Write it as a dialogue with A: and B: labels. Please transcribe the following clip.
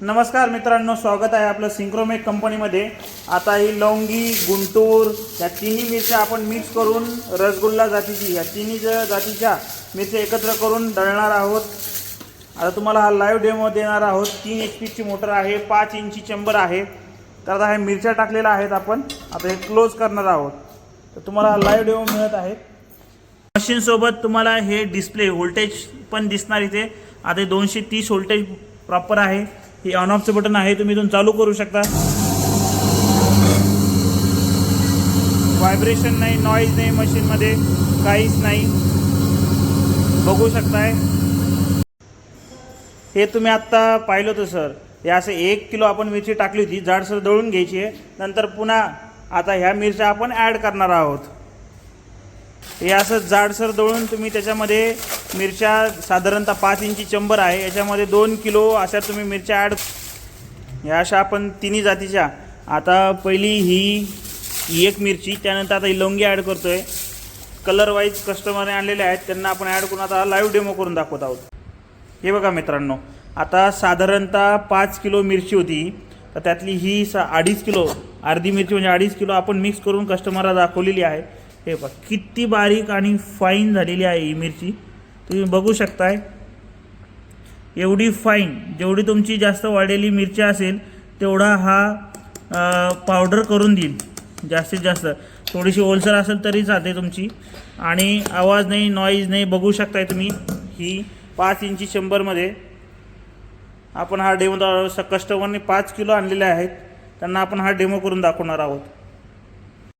A: नमस्कार मित्रांनो स्वागत आहे आपलं सिंक्रोमेक कंपनीमध्ये. आता ही लवंगी गुंटूर या तिन्ही मिरच्या आपण मिक्स करून रसगुल्ला जातीची या तिन्ही ज- जातीच्या मिरच्या एकत्र करून दळणार आहोत. आता तुम्हाला हा लाईव्ह डेमो देणार आहोत. तीन एच पीची मोटर आहे पाच इंची चेंबर आहे. तर आता ह्या मिरच्या टाकलेल्या आहेत आपण. आता हे क्लोज करणार आहोत. तर तुम्हाला हा लाईव्ह डेमो मिळत आहे. मशीनसोबत तुम्हाला हे डिस्प्ले व्होल्टेज पण दिसणार इथे. आता दोनशे तीस व्होल्टेज प्रॉपर आहे. हे ऑन ऑफचं बटन आहे तुम्ही इथून चालू करू शकता. व्हायब्रेशन नाही नॉईज नाही मशीनमध्ये काहीच नाही. बघू शकताय. हे तुम्ही आत्ता पाहिलं होतं सर हे असं एक किलो आपण मिरची टाकली होती जाडसर दळून घ्यायची आहे. नंतर पुन्हा आता ह्या मिरच्या आपण ॲड करणार आहोत. हे असं जाडसर दळून तुम्ही त्याच्यामध्ये मिरच्या साधारणतः पाच इंची चंबर आहे. याच्यामध्ये दोन किलो अशा तुम्ही मिरच्या ॲड ह्या अशा आपण तिन्ही जातीच्या. आता पहिली ही ही एक मिरची त्यानंतर आता ही लवंगी ॲड करतो आहे कलर वाईज कस्टमरने आणलेले आहेत त्यांना आपण ॲड करून आता लाईव्ह डेमो करून दाखवत आहोत. हे बघा मित्रांनो आता साधारणतः पाच किलो मिरची होती. तर त्यातली ही सा अडीच किलो अर्धी मिरची म्हणजे अडीच किलो आपण मिक्स करून कस्टमरला दाखवलेली आहे. हे बघा किती बारीक आणि फाईन झालेली आहे ही मिरची. तुम्ही बघू शकताय. एवढी फाईन जेवढी तुमची जास्त वाढलेली मिरची असेल तेवढा हा पावडर करून देईल जास्तीत जास्त. थोडीशी ओलसर असेल तरी चालते तुमची. आणि आवाज नाही नॉईज नाही बघू शकताय तुम्ही. ही पाच इंची शंभरमध्ये आपण हा डेमो कस्टमरने पाच किलो आणलेले आहेत. त्यांना आपण हा डेमो करून दाखवणार आहोत.